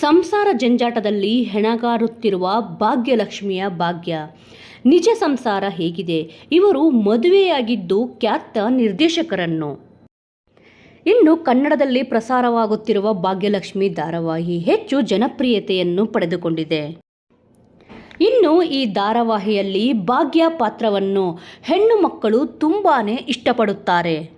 ಸಂಸಾರ ಜಂಜಾಟದಲ್ಲಿ ಹೆಣಗಾರುತ್ತಿರುವ ಭಾಗ್ಯಲಕ್ಷ್ಮಿಯ ಭಾಗ್ಯ. ನಿಜ ಸಂಸಾರ ಹೇಗಿದೆ? ಇವರು ಮದುವೆಯಾಗಿದ್ದು ಖ್ಯಾತ ನಿರ್ದೇಶಕರನ್ನು. ಇನ್ನು ಕನ್ನಡದಲ್ಲಿ ಪ್ರಸಾರವಾಗುತ್ತಿರುವ ಭಾಗ್ಯಲಕ್ಷ್ಮಿ ಧಾರಾವಾಹಿ ಹೆಚ್ಚು ಜನಪ್ರಿಯತೆಯನ್ನು ಪಡೆದುಕೊಂಡಿದೆ. ಇನ್ನು ಈ ಧಾರಾವಾಹಿಯಲ್ಲಿ ಭಾಗ್ಯ ಪಾತ್ರವನ್ನು ಹೆಣ್ಣು ಮಕ್ಕಳು ತುಂಬಾ ಇಷ್ಟಪಡುತ್ತಾರೆ.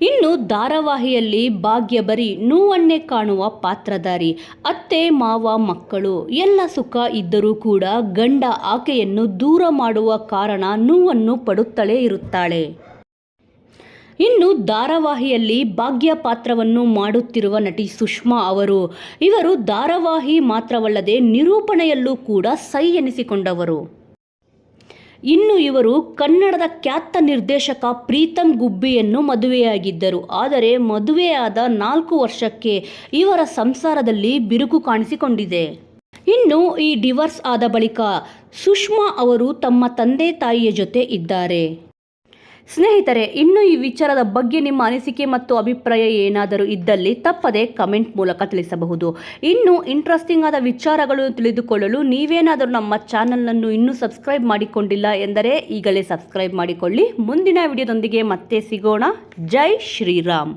ಇನ್ನು ಧಾರಾವಾಹಿಯಲ್ಲಿ ಭಾಗ್ಯ ಬರೀ ನೋವನ್ನೇ ಕಾಣುವ ಪಾತ್ರಧಾರಿ, ಅತ್ತೆ, ಮಾವ, ಮಕ್ಕಳು, ಎಲ್ಲ ಸುಖ ಇದ್ದರೂ ಕೂಡ ಗಂಡ ಆಕೆಯನ್ನು ದೂರ ಮಾಡುವ ಕಾರಣ ನೋವನ್ನು ಪಡುತ್ತಲೇ ಇರುತ್ತಾಳೆ. ಇನ್ನು ಧಾರಾವಾಹಿಯಲ್ಲಿ ಭಾಗ್ಯ ಪಾತ್ರವನ್ನು ಮಾಡುತ್ತಿರುವ ನಟಿ ಸುಷ್ಮಾ ಅವರು, ಇವರು ಧಾರಾವಾಹಿ ಮಾತ್ರವಲ್ಲದೆ ನಿರೂಪಣೆಯಲ್ಲೂ ಕೂಡ ಸೈ ಎನಿಸಿಕೊಂಡವರು. ಇನ್ನು ಇವರು ಕನ್ನಡದ ಖ್ಯಾತ ನಿರ್ದೇಶಕ ಪ್ರೀತಮ್ ಗುಬ್ಬಿಯನ್ನು ಮದುವೆಯಾಗಿದ್ದರು. ಆದರೆ ಮದುವೆಯಾದ ನಾಲ್ಕು ವರ್ಷಕ್ಕೆ ಇವರ ಸಂಸಾರದಲ್ಲಿ ಬಿರುಕು ಕಾಣಿಸಿಕೊಂಡಿದೆ. ಇನ್ನು ಈ ಡಿವರ್ಸ್ ಆದ ಬಳಿಕ ಸುಷ್ಮಾ ಅವರು ತಮ್ಮ ತಂದೆ ತಾಯಿಯ ಜೊತೆ ಇದ್ದಾರೆ. ಸ್ನೇಹಿತರೆ, ಇನ್ನು ಈ ವಿಚಾರದ ಬಗ್ಗೆ ನಿಮ್ಮ ಅನಿಸಿಕೆ ಮತ್ತು ಅಭಿಪ್ರಾಯ ಏನಾದರೂ ಇದ್ದಲ್ಲಿ ತಪ್ಪದೆ ಕಮೆಂಟ್ ಮೂಲಕ ತಿಳಿಸಬಹುದು. ಇನ್ನು ಇಂಟ್ರೆಸ್ಟಿಂಗ್ ಆದ ವಿಚಾರಗಳು ತಿಳಿದುಕೊಳ್ಳಲು ನೀವೇನಾದರೂ ನಮ್ಮ ಚಾನಲನ್ನು ಇನ್ನೂ ಸಬ್ಸ್ಕ್ರೈಬ್ ಮಾಡಿಕೊಂಡಿಲ್ಲ ಎಂದರೆ ಈಗಲೇ ಸಬ್ಸ್ಕ್ರೈಬ್ ಮಾಡಿಕೊಳ್ಳಿ. ಮುಂದಿನ ವಿಡಿಯೋದೊಂದಿಗೆ ಮತ್ತೆ ಸಿಗೋಣ. ಜೈ ಶ್ರೀರಾಮ್.